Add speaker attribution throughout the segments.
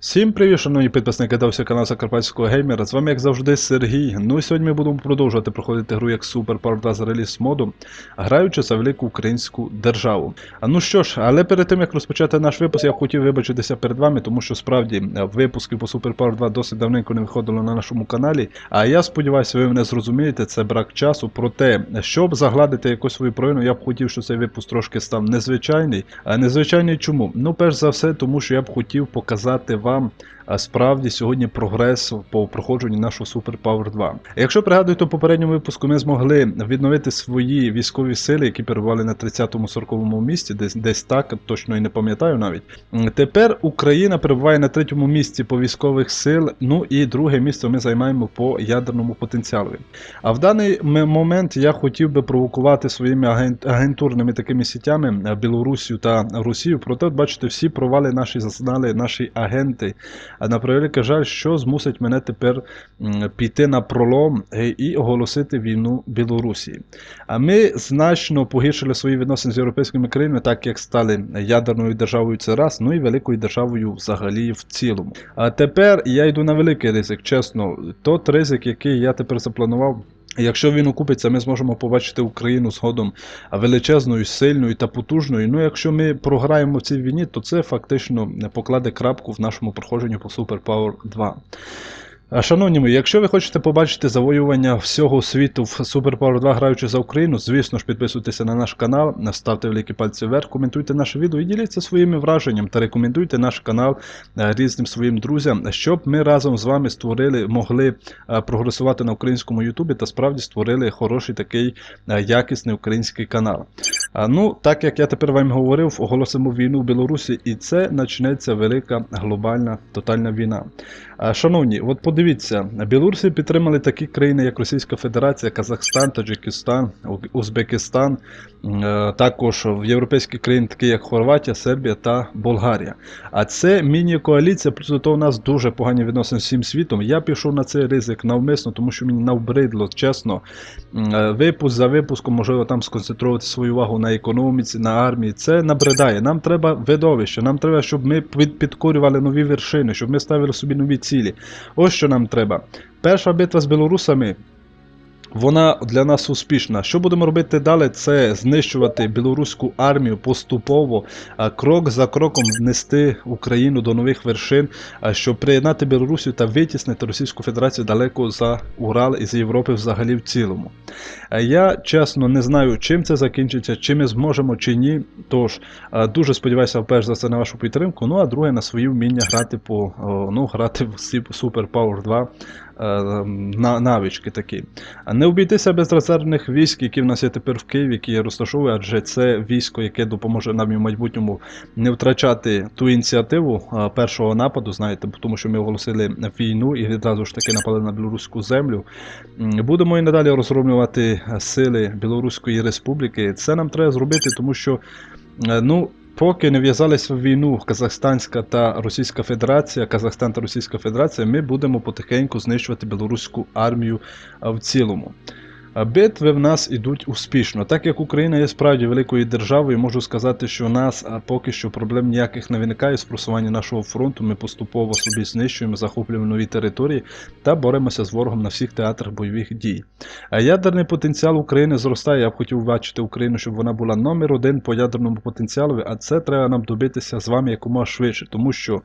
Speaker 1: Всім привіт, шановні підписники та всі канал Закарпатського геймера. З вами, як завжди, Сергій. Ну і сьогодні ми будемо продовжувати проходити гру як Super Power 2 з реліз моду, граючи за велику українську державу. А ну що ж, але перед тим як розпочати наш випуск, я б хотів вибачитися перед вами, тому що справді е, випуски по Super Power 2 досить давненько не виходили на нашому каналі. А я сподіваюся, ви мене зрозумієте, це брак часу. Проте, щоб загладити якусь свою провину, я б хотів, щоб цей випуск трошки став незвичайний. А незвичайний чому? Ну, перш за все, тому що я б хотів показати вам а справді сьогодні прогрес по проходженню нашого Super Power 2. Якщо пригадуєте, у попередньому випуску ми змогли відновити свої військові сили, які перебували на 30-40 місці, десь десь так, точно і не пам'ятаю навіть. Тепер Україна перебуває на третьому місці по військових сил. Ну і друге місце ми займаємо по ядерному потенціалу. А в даний момент я хотів би провокувати своїми агентурними такими сітями е, Білорусію та Росію. Проте, от бачите, всі провали наші зазнали наші агенти. На превеликий жаль, що змусить мене тепер піти на пролом е, і оголосити війну Білорусі. А ми значно погіршили свої відносини з європейськими країнами, так як стали ядерною державою це раз, ну і великою державою взагалі в цілому. А тепер я йду на великий ризик, чесно. Тот ризик, який я тепер запланував. Якщо він окупиться, ми зможемо побачити Україну згодом величезною, сильною та потужною. Ну, якщо ми програємо в цій війні, то це фактично покладе крапку в нашому проходженню по Super Power 2. Шановні мої, якщо ви хочете побачити завоювання всього світу в Super Power 2 граючи за Україну, звісно ж підписуйтеся на наш канал, ставте великі пальці вверх, коментуйте наше відео і діліться своїми враженнями та рекомендуйте наш канал е, різним своїм друзям, щоб ми разом з вами створили, могли е, прогресувати на українському Ютубі та справді створили хороший такий е, якісний український канал. Ну, так як я тепер вам говорив, оголосимо війну в Білорусі, і це почнеться велика глобальна тотальна війна. Шановні, от подивіться, білоруси підтримали такі країни, як Російська Федерація, Казахстан, Таджикистан, Узбекистан, е, також в європейські країни, такі як Хорватія, Сербія та Болгарія. А це міні-коаліція, плюс до того у нас дуже погані відносини з всім світом. Я пішов на цей ризик навмисно, тому що мені навбридло, чесно. Е, Випуск за випуском, можливо, там сконцентрувати свою увагу на економіці, на армії. Це набридає. Нам треба видовище, нам треба, щоб ми підкорювали нові вершини, щоб ми ставили собі нові цілі. Ось що нам треба. Перша битва з білорусами. Вона для нас успішна. Що будемо робити далі? Це знищувати білоруську армію поступово, крок за кроком внести Україну до нових вершин, щоб приєднати Білорусію та витіснити Російську Федерацію далеко за Урал і з Європи взагалі в цілому. Я чесно не знаю, чим це закінчиться, чи ми зможемо чи ні. Тож дуже сподіваюся, перш за все на вашу підтримку. Ну а друге на свої вміння грати по ну, грати в Super Power 2 е, на навички такі. Не обійтися без резервних військ, які в нас є тепер в Києві, які я розташовую, адже це військо, яке допоможе нам і в майбутньому не втрачати ту ініціативу першого нападу, знаєте, тому що ми оголосили війну і відразу ж таки напали на білоруську землю. Будемо і надалі розроблювати е, сили Білоруської республіки. Це нам треба зробити, тому що е, ну. Поки не в'язалися в війну Казахстанська та Російська Федерація, Казахстан та Російська Федерація, ми будемо потихеньку знищувати білоруську армію в цілому. Битви в нас ідуть успішно. Так як Україна є справді великою державою, можу сказати, що у нас поки що проблем ніяких не виникає з просування нашого фронту. Ми поступово собі знищуємо, захоплюємо нові території та боремося з ворогом на всіх театрах бойових дій. Ядерний потенціал України зростає. Я б хотів бачити Україну, щоб вона була номер один по ядерному потенціалу, а це треба нам добитися з вами якомога швидше, тому що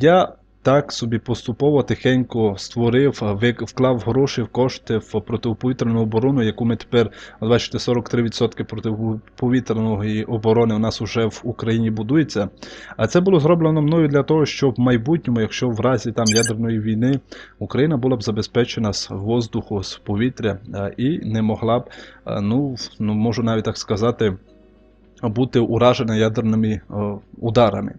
Speaker 1: я. Так собі поступово тихенько створив, вклав гроші в кошти в протиповітряну оборону, яку ми тепер, бачите, 43% протиповітряної оборони у нас вже в Україні будується. А це було зроблено мною для того, щоб в майбутньому, якщо в разі там ядерної війни, Україна була б забезпечена з воздуху, з повітря і не могла б, ну, ну можу навіть так сказати, бути уражена ядерними ударами.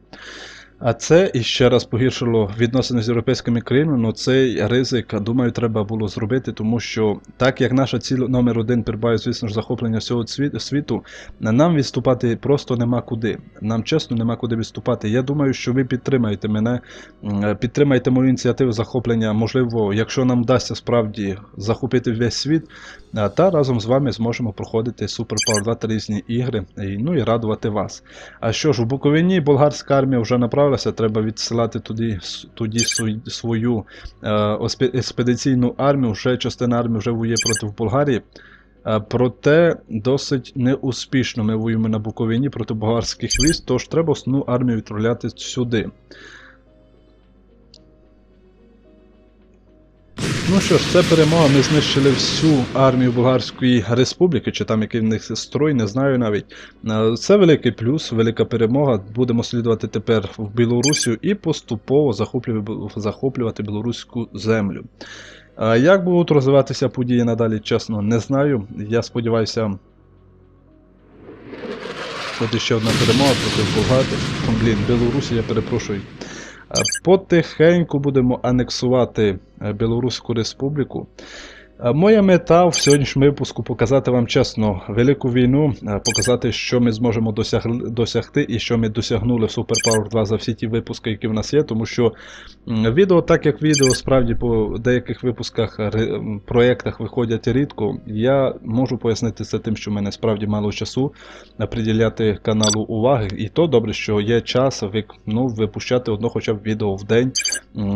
Speaker 1: А це іще раз погіршило відносини з європейськими країнами. Ну цей ризик, думаю, треба було зробити, тому що так як наша ціль номер один перебуває, звісно ж, захоплення всього світу, нам відступати просто нема куди. Нам чесно нема куди відступати. Я думаю, що ви підтримаєте мене, підтримаєте мою ініціативу захоплення. Можливо, якщо нам вдасться справді захопити весь світ, та разом з вами зможемо проходити Super Power 2 та різні ігри, ну і радувати вас. А що ж, у Буковині болгарська армія вже направлена відправилася, треба відсилати туди, туди свою е, експедиційну армію. ще частина армії вже воює проти Болгарії. Е, Проте досить неуспішно ми воюємо на Буковині проти болгарських військ, тож треба основну армію відправляти сюди. Ну що ж, це перемога. Ми знищили всю армію Болгарської республіки, чи там який в них строй, не знаю навіть. Е, Це великий плюс, велика перемога. Будемо слідувати тепер в Білорусію і поступово захоплювати, білоруську землю. Як будуть розвиватися події надалі, чесно, не знаю. Я сподіваюся. От ще одна перемога проти Болгарії. Блін, Білорусі, я перепрошую. Е, Потихеньку будемо анексувати е, Білоруську республіку. Е, Моя мета в сьогоднішньому випуску показати вам чесно велику війну, е, показати, що ми зможемо досяг- досягти і що ми досягнули в Super Power 2 за всі ті випуски, які в нас є. Тому що відео, так як відео справді по деяких випусках проєктах виходять рідко, я можу пояснити це тим, що в мене справді мало часу приділяти каналу уваги. І то добре, що є час ну, випущати одно хоча б відео в день,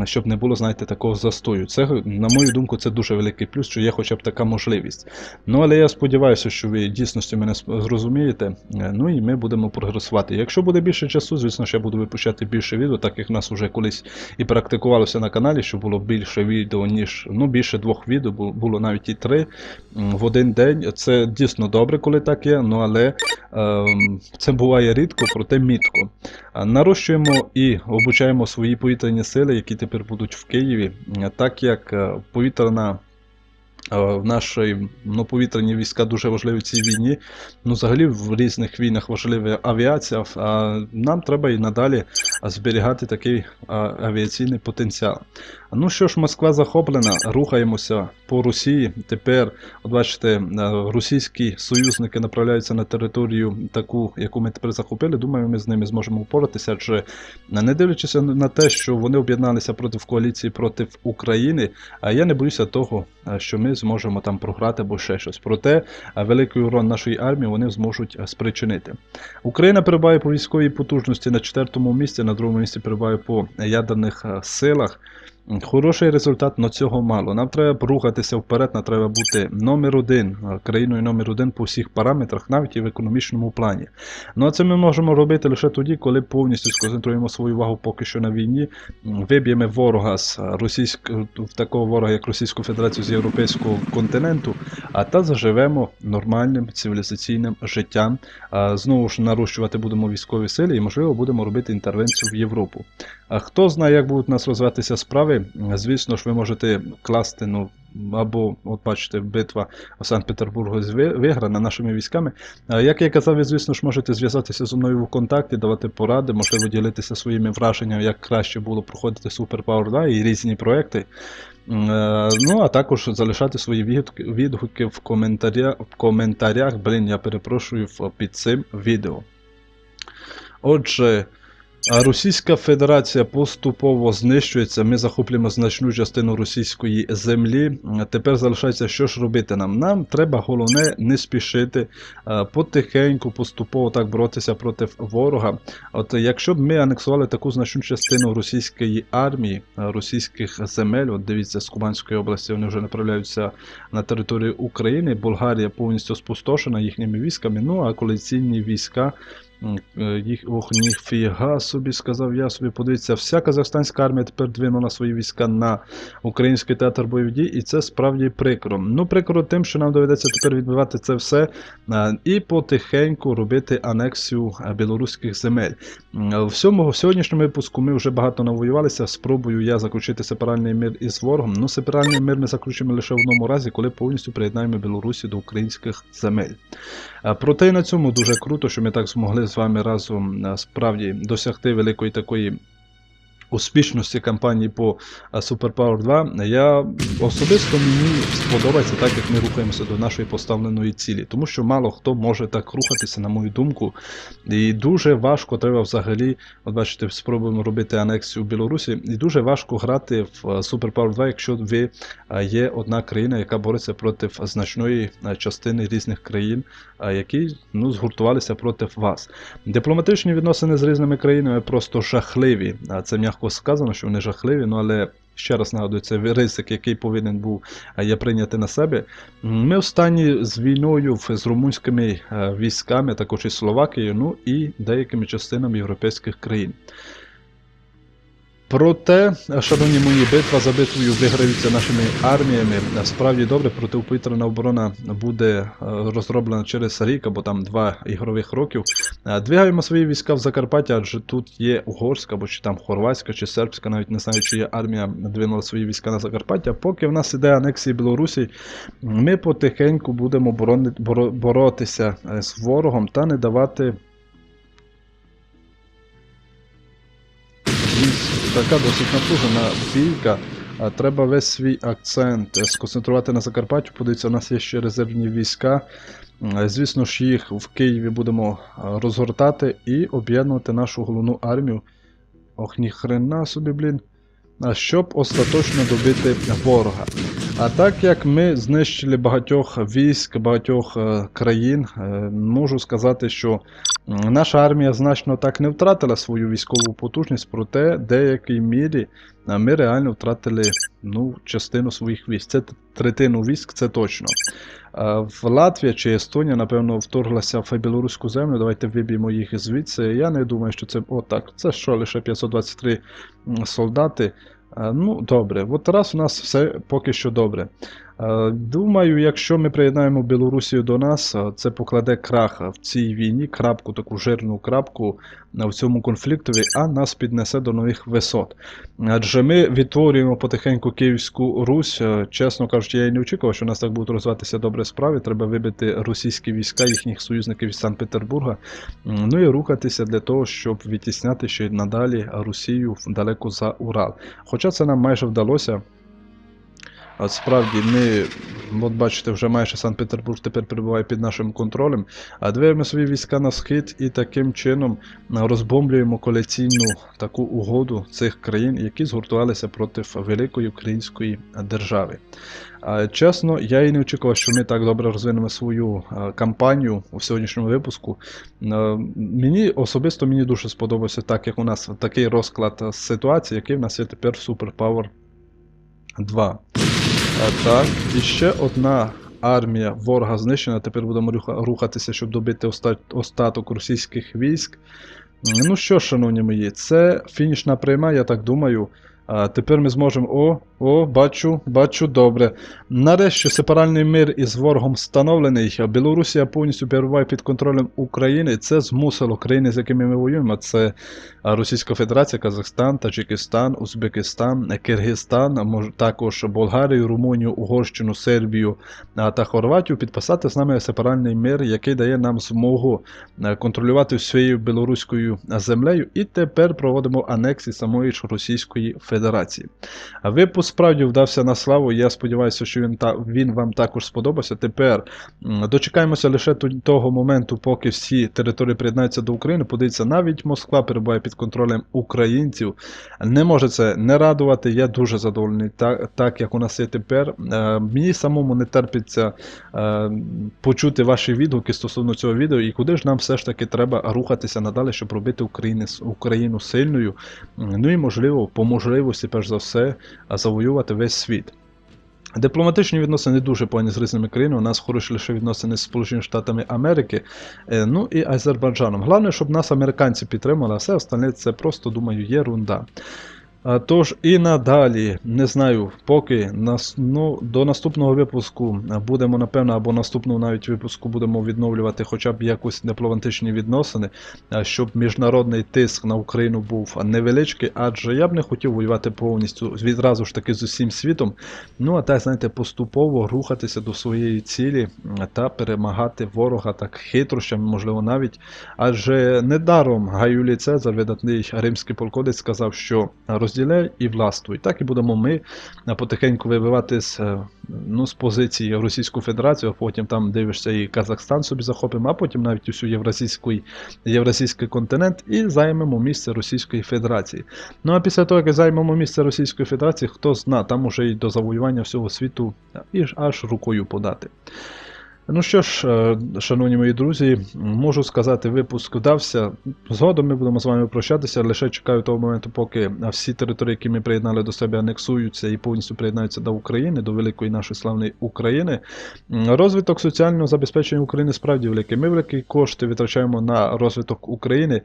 Speaker 1: щоб не було, знаєте, такого застою. Це, на мою думку, це дуже великий плюс, що є хоча б така можливість. Ну, але я сподіваюся, що ви дійсності мене зрозумієте. Е, Ну і ми будемо прогресувати. Якщо буде більше часу, звісно я буду випущати більше відео, так як в нас вже колись і практикувалося на каналі, що було більше відео, ніж ну, більше двох відео, було навіть і три в один день. Це дійсно добре, коли так є, ну але ем, це буває рідко, проте мітко. Нарощуємо і обучаємо свої повітряні сили, які тепер будуть в Києві, Е, так як е, повітряна. Е, В нашій ну, повітряні війська дуже важливі в цій війні. Ну, взагалі в різних війнах важлива авіація. А нам треба і надалі зберігати такий авіаційний потенціал. Ну що ж, Москва захоплена, рухаємося по Росії. Тепер, от бачите, е, російські союзники направляються на територію таку, яку ми тепер захопили. Думаю, ми з ними зможемо впоратися. Адже е, не дивлячись на те, що вони об'єдналися проти коаліції проти України, а я не боюся того, що ми зможемо там програти або ще щось. Проте е, великий урон нашої армії вони зможуть е, спричинити. Україна перебуває по військовій потужності на четвертому місці, на другому місці перебуває по ядерних е, силах. Хороший результат, але цього мало. Нам треба рухатися вперед, нам треба бути номер один, е, країною номер один по всіх параметрах, навіть і в економічному плані. Ну а це ми можемо робити лише тоді, коли повністю сконцентруємо свою увагу поки що на війні, виб'ємо ворога з російськ... такого ворога, як Російську Федерацію з європейського континенту, а та заживемо нормальним цивілізаційним життям. Знову ж нарощувати будемо військові сили і, можливо, будемо робити інтервенцію в Європу. А хто знає, як будуть у нас розвиватися справи, звісно ж, ви можете класти, ну. Або, от бачите, битва в Санкт-Петербургу виграна нашими військами. Як я казав, ви, звісно ж, можете зв'язатися зі мною в контакті, давати поради, можливо, ділитися своїми враженнями, як краще було проходити Super Power 2 і різні проекти. Е, Ну, а також залишати свої відгуки, в, коментаря, в коментарях. Блін, я перепрошую під цим відео. Отже, Російська Федерація поступово знищується. Ми захоплюємо значну частину російської землі. Тепер залишається, що ж робити нам. Нам треба головне не спішити, е, потихеньку, поступово так боротися проти ворога. От якщо б ми анексували таку значну частину російської армії, е, російських земель, от дивіться, з Кубанської області вони вже направляються на територію України. Болгарія повністю спустошена їхніми військами. Ну а коаліційні війська. Е, Їх ох, ніфіга собі сказав я собі. Подивіться, вся казахстанська армія тепер двинула свої війська на український театр бойових дій, і це справді прикро. Ну, прикро тим, що нам доведеться тепер відбивати це все е, і потихеньку робити анексію е, білоруських земель. В цьому в сьогоднішньому випуску ми вже багато навоювалися. Спробую я заключити сепаральний мир із ворогом. Ну, сепаральний мир ми заключимо лише в одному разі, коли повністю приєднаємо Білорусі до українських земель. Проте на цьому дуже круто, що ми так змогли з вами разом справді досягти великої такої успішності кампанії по е, Superpower 2, я особисто мені сподобається так, як ми рухаємося до нашої поставленої цілі, тому що мало хто може так рухатися, на мою думку. І дуже важко треба взагалі, от бачите, спробуємо робити анексію в Білорусі, і дуже важко грати в е, Superpower 2, якщо ви е, є одна країна, яка бореться проти значної частини різних країн, які ну, згуртувалися проти вас. Дипломатичні відносини з різними країнами просто жахливі. Це м'яко сказано, що вони жахливі, ну але. Ще раз нагадую, це ризик, який повинен був е, є прийняти на себе. Ми останні з війною з румунськими е, військами, також і Словакією, ну і деякими частинами європейських країн. Проте, шановні мої, битва за битвою виграються нашими арміями. Справді добре, протиповітряна оборона буде е, розроблена через рік або там два ігрових років. Е, Двигаємо свої війська в Закарпаття, адже тут є угорська, або чи там хорватська, чи сербська, навіть не знаю, чия армія двинула свої війська на Закарпаття. Поки в нас іде анексія Білорусі, ми потихеньку будемо борони, боро- боротися е, з ворогом та не давати. Така досить напружена бійка. Треба весь свій акцент е, сконцентрувати на Закарпаттю. Подивіться, у нас є ще резервні війська. Звісно ж, їх в Києві будемо е, розгортати і об'єднувати нашу головну армію. Ох, ніхрена собі, блін. Щоб остаточно добити ворога. А так як ми знищили багатьох військ, багатьох е, країн, е, можу сказати, що наша армія значно так не втратила свою військову потужність, проте в деякій мірі ми реально втратили ну, частину своїх військ. Це третину військ, це точно. В Латвія чи Естонія, напевно, вторглася в білоруську землю. Давайте виб'ємо їх звідси. Я не думаю, що це. О, так. Це що, лише 523 солдати. Ну, добре, от раз у нас все поки що добре. Е, Думаю, якщо ми приєднаємо Білорусію до нас, е, це покладе крах в цій війні, крапку, таку жирну крапку е, в цьому конфліктові, а нас піднесе до нових висот. Адже ми відтворюємо потихеньку Київську Русь. Чесно кажучи, я і не очікував, що у нас так будуть розвиватися добре справи. Треба вибити російські війська, їхніх союзників із Санкт-Петербурга. Ну і рухатися для того, щоб відтісняти ще надалі Росію далеко за Урал. Хоча це нам майже вдалося. А Справді, ми, от бачите, вже майже Санкт-Петербург тепер перебуває під нашим контролем. А двиємо свої війська на схід і таким чином розбомблюємо коаліційну таку угоду цих країн, які згуртувалися проти великої української держави. Чесно, я і не очікував, що ми так добре розвинемо свою кампанію у сьогоднішньому випуску. Мені особисто мені дуже сподобався, так як у нас такий розклад ситуації, який в нас є тепер в Superpower 2. А, так, і ще одна армія ворога знищена. Тепер будемо рухатися, щоб добити остаток російських військ. Ну що, шановні мої, це фінішна прийма, я так думаю. А тепер ми зможемо. О, о, бачу, бачу, добре. Нарешті сепаральний мир із ворогом встановлений. Білорусія повністю перебуває під контролем України. Це змусило країни, з якими ми воюємо. Це Російська Федерація, Казахстан, Таджикистан, Узбекистан, Киргизстан, також Болгарію, Румунію, Угорщину, Сербію та Хорватію підписати з нами сепаральний мир, який дає нам змогу контролювати всією білоруською землею. І тепер проводимо анексії самої ж Російської Федерації. А Випуск справді вдався на славу. Я сподіваюся, що він та він вам також сподобався. Тепер дочекаємося лише того моменту, поки всі території приєднаються до України. Подивіться, навіть Москва перебуває під контролем українців. Не може це не радувати. Я дуже задоволений, так, так як у нас є тепер. Е, мені самому не терпиться е, почути ваші відгуки стосовно цього відео, і куди ж нам все ж таки треба рухатися надалі, щоб робити Україну сильною. Ну і можливо, по можливості, перш за все, завоювати весь світ. Дипломатичні відносини дуже погані з різними країнами. У нас хороші лише відносини з Сполученими Штатами Америки, е, ну і Азербайджаном. Головне, щоб нас американці підтримали, а все остальне це просто, думаю, єрунда. Тож і надалі, не знаю, поки нас, ну, до наступного випуску будемо, напевно, або наступного навіть випуску будемо відновлювати хоча б якось дипломатичні відносини, щоб міжнародний тиск на Україну був невеличкий, адже я б не хотів воювати повністю відразу ж таки з усім світом. Ну а так, знаєте, поступово рухатися до своєї цілі та перемагати ворога так хитрощами, можливо, навіть. Адже недаром Гай Юлій Цезар, видатний римський полководець, сказав, що розділяй і властвуй. Так і будемо ми потихеньку вибивати з, е, ну, з позиції Російську Федерацію, а потім там дивишся і Казахстан собі захопимо, а потім навіть усю євразійський, євразійський континент і займемо місце Російської Федерації. Ну а після того, як займемо місце Російської Федерації, хто зна, там уже і до завоювання всього світу і аж рукою подати. Ну що ж, е, шановні мої друзі, можу сказати, випуск вдався. Згодом ми будемо з вами прощатися. Лише чекаю того моменту, поки всі території, які ми приєднали до себе, анексуються і повністю приєднаються до України, до великої нашої славної України. Розвиток соціального забезпечення України справді великий. Ми великі кошти витрачаємо на розвиток України.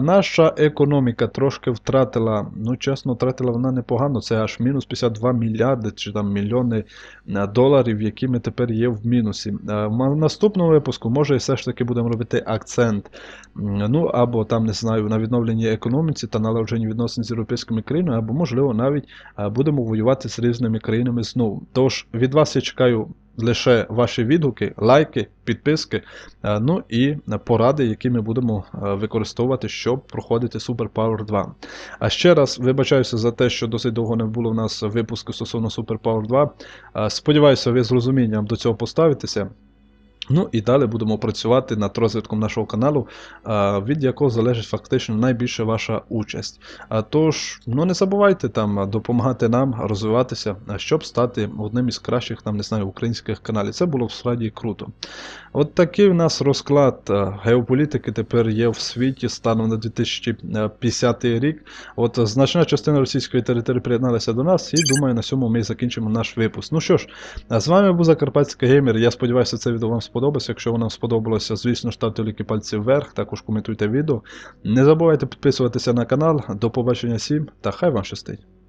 Speaker 1: Наша економіка трошки втратила, ну чесно, втратила вона непогано. Це аж мінус 52 мільярди чи там мільйони е, доларів, які ми тепер є в мінусі. Е, В наступному випуску, може, все ж таки будемо робити акцент. Ну або там не знаю на відновленні економіці та налагодженні відносин з європейськими країнами, або можливо навіть е, будемо воювати з різними країнами знову. Тож від вас я чекаю. Лише ваші відгуки, лайки, підписки, е, ну і поради, які ми будемо е, використовувати, щоб проходити Super Power 2. А ще раз вибачаюся за те, що досить довго не було в нас випуску стосовно Super Power 2. Е, Сподіваюся, ви з розумінням до цього поставитеся. Ну і далі будемо працювати над розвитком нашого каналу, від якого залежить фактично найбільше ваша участь. Тож, ну не забувайте там допомагати нам розвиватися, щоб стати одним із кращих, там не знаю, українських каналів. Це було б справді круто. От такий у нас розклад геополітики тепер є в світі станом на 2050 рік. От значна частина російської території приєдналася до нас, і думаю, на цьому ми закінчимо наш випуск. Ну що ж, з вами був Закарпатський геймер. Я сподіваюся, це відео вам сподобалося. Якщо вона сподобалося, звісно, ставте ліки пальці вверх, також коментуйте відео. Не забувайте підписуватися на канал. До побачення всім та хай вам щастить!